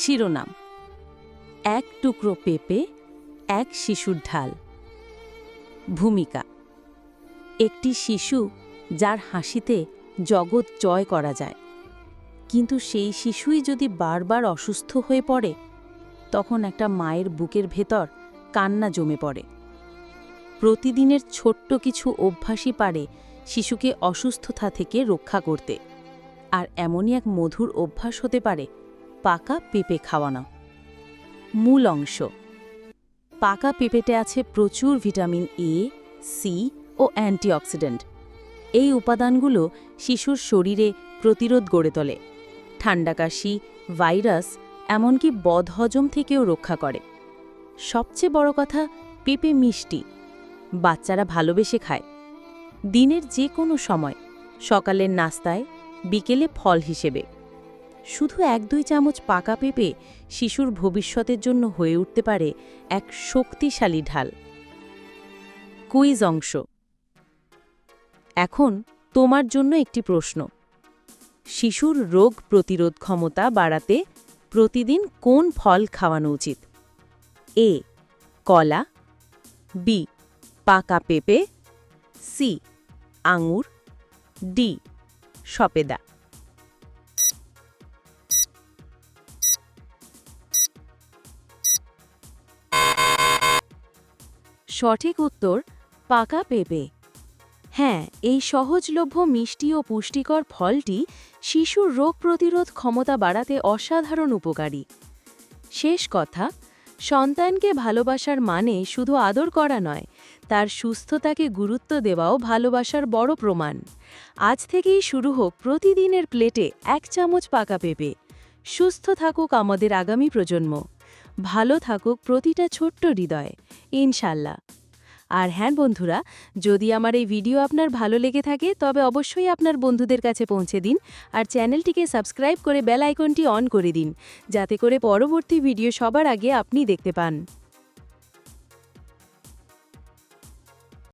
শিরোনাম। এক টুকরো পেঁপে, এক শিশুর ঢাল। ভূমিকা। একটি শিশু যার হাসিতে জগৎ জয় করা যায়। কিন্তু সেই শিশুই যদি বারবার অসুস্থ হয়ে পড়ে, তখন একটা মায়ের বুকের ভেতর কান্না জমে পড়ে। প্রতিদিনের ছোট্ট কিছু অভ্যাসই পারে শিশুকে অসুস্থতা থেকে রক্ষা করতে। আর এমনই এক মধুর অভ্যাস হতে পারে পাকা পেঁপে খাওয়ানো। মূল অংশ। পাকা পেঁপেতে আছে প্রচুর ভিটামিন এ সি ও অ্যান্টিঅক্সিডেন্ট। এই উপাদানগুলো শিশুর শরীরে প্রতিরোধ গড়ে তোলে। ঠান্ডা কাশি ভাইরাস, এমনকি বদহজম থেকেও রক্ষা করে। সবচেয়ে বড় কথা, পেঁপে মিষ্টি। বাচ্চারা ভালোবেসে খায়। দিনের যে কোনো সময়, সকালের নাস্তায়, বিকেলে ফল হিসেবে। শুধু এক দুই চামচ পাকা পেঁপে শিশুর ভবিষ্যতের জন্য হয়ে উঠতে পারে এক শক্তিশালী ঢাল। কুইজ অংশ। এখন তোমার জন্য একটি প্রশ্ন। শিশুর রোগ প্রতিরোধ ক্ষমতা বাড়াতে প্রতিদিন কোন ফল খাওয়ানো উচিত? এ, কলা, বি, পাকা পেঁপে, সি, আঙুর, ডি, সপেদা। সঠিক উত্তর, পাকা পেঁপে। হ্যাঁ এই সহজলভ্য মিষ্টি ও পুষ্টিকর ফলটি শিশুর রোগ প্রতিরোধ ক্ষমতা বাড়াতে অসাধারণ উপকারী। শেষ কথা, সন্তানকে ভালোবাসার মানে শুধু আদর করা নয়, তার সুস্থতাকে গুরুত্ব দেওয়াও ভালোবাসার বড় প্রমাণ। আজ থেকেই শুরু হোক প্রতিদিনের প্লেটে এক চামচ পাকা পেঁপে। সুস্থ থাকুক আমাদের আগামী প্রজন্ম। ভালো থাকুক প্রতিটা ছোট্ট হৃদয়, ইনশাল্লাহ। আর হ্যাঁ বন্ধুরা, যদি আমার এই ভিডিও আপনার ভালো লেগে থাকে, তবে অবশ্যই আপনার বন্ধুদের কাছে পৌঁছে দিন আর চ্যানেলটিকে সাবস্ক্রাইব করে বেল আইকনটি অন করে দিন, যাতে করে পরবর্তী ভিডিও সবার আগে আপনি দেখতে পান।